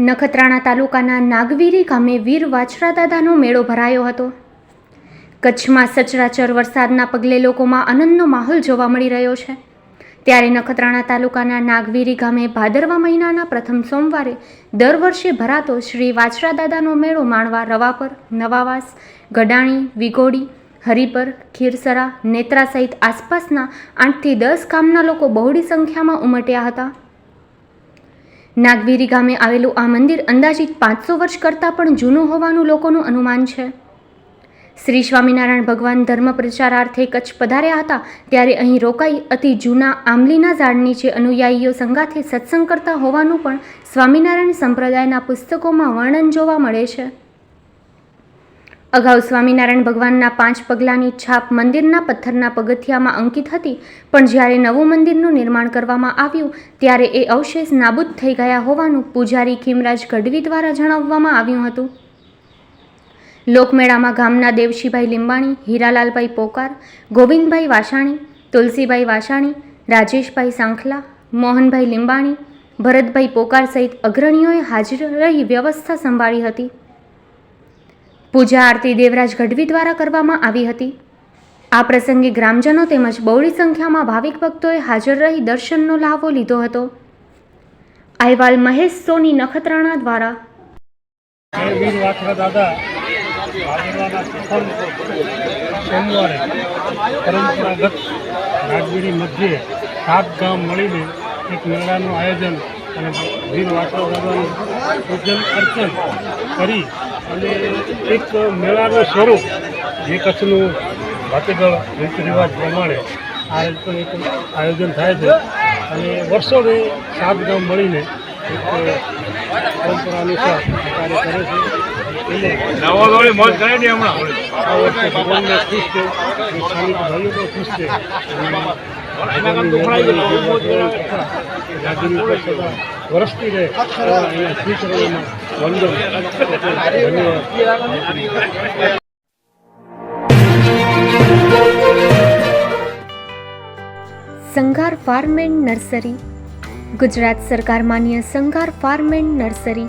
નખત્રાણા તાલુકાના નાગવીરી ગામે વીર વાછરા દાદાનો મેળો ભરાયો હતો. કચ્છમાં સચરાચર વરસાદના પગલે લોકોમાં આનંદનો માહોલ જોવા મળી રહ્યો છે. ત્યારે નખત્રાણા તાલુકાના નાગવીરી ગામે ભાદરવા મહિનાના પ્રથમ સોમવારે દર વર્ષે ભરાતો શ્રી વાછરા દાદાનો મેળો માણવા રવાપર નવાવાસ, ગડાણી, વિગોડી, હરિપર, ખીરસરા, નેત્રા સહિત આસપાસના આઠથી દસ ગામના લોકો બહોળી સંખ્યામાં ઉમટ્યા હતા. નાગવીરી ગામે આવેલું આ મંદિર અંદાજિત પાંચસો વર્ષ કરતાં પણ જૂનું હોવાનું લોકોનું અનુમાન છે. શ્રી સ્વામિનારાયણ ભગવાન ધર્મ પ્રચારાર્થે કચ્છ પધાર્યા હતા ત્યારે અહીં રોકાઈ અતિ જૂના આંબલીના ઝાડ નીચે અનુયાયીઓ સંગાથે સત્સંગ કરતા હોવાનું પણ સ્વામિનારાયણ સંપ્રદાયના પુસ્તકોમાં વર્ણન જોવા મળે છે. અગાઉ સ્વામિનારાયણ ભગવાનના પાંચ પગલાંની છાપ મંદિરના પથ્થરના પગથિયામાં અંકિત હતી, પણ જ્યારે નવું મંદિરનું નિર્માણ કરવામાં આવ્યું, ત્યારે એ અવશેષ નાબૂદ થઈ ગયા હોવાનું પૂજારી ખીમરાજ ગઢવી દ્વારા જણાવવામાં આવ્યું હતું. લોકમેળામાં ગામના દેવશીભાઈ લીંબાણી, હીરાલાલભાઈ પોકાર, ગોવિંદભાઈ વાસાણી, તુલસીભાઈ વાસાણી, રાજેશભાઈ સાંખલા, મોહનભાઈ લીંબાણી, ભરતભાઈ પોકાર સહિત અગ્રણીઓએ હાજર રહી વ્યવસ્થા સંભાળી હતી. પૂજા આરતી દેવરાજ ગઢવી દ્વારા કરવામાં આવી હતી. આ પ્રસંગે ગ્રામજનો તેમજ બહોળી સંખ્યામાં ભાવિક ભક્તોએ હાજર રહી દર્શનનો લાભો લીધો હતો. અહેવાલ મહેશ સોની નખત્રાણા દ્વારા. નાગવીરી મધ્યે સાત ગામ મળીને એક મેળાનું આયોજન અને વીર વાછરા દાદાનું પૂજન અર્ચન કરી અને એક મેળાનું સ્વરૂપ જે કચ્છનું ભાતીગળ રીત રિવાજ પ્રમાણે આ રીતનું એક આયોજન થાય છે. અને વર્ષોને સાત ગામ મળીને એક પરંપરા અનુસાર કાર્ય કરે છે. નવો દોડી મોજ કરાવી દે હમણાં. ભગવાનને ખુશ છે ખુશ વરસતી રહે. વંદન. ધન્યવાદ. Sanghar farm and nursery. Gujarat સરકાર માન્ય સંઘાર ફાર્મ એન્ડ નર્સરી.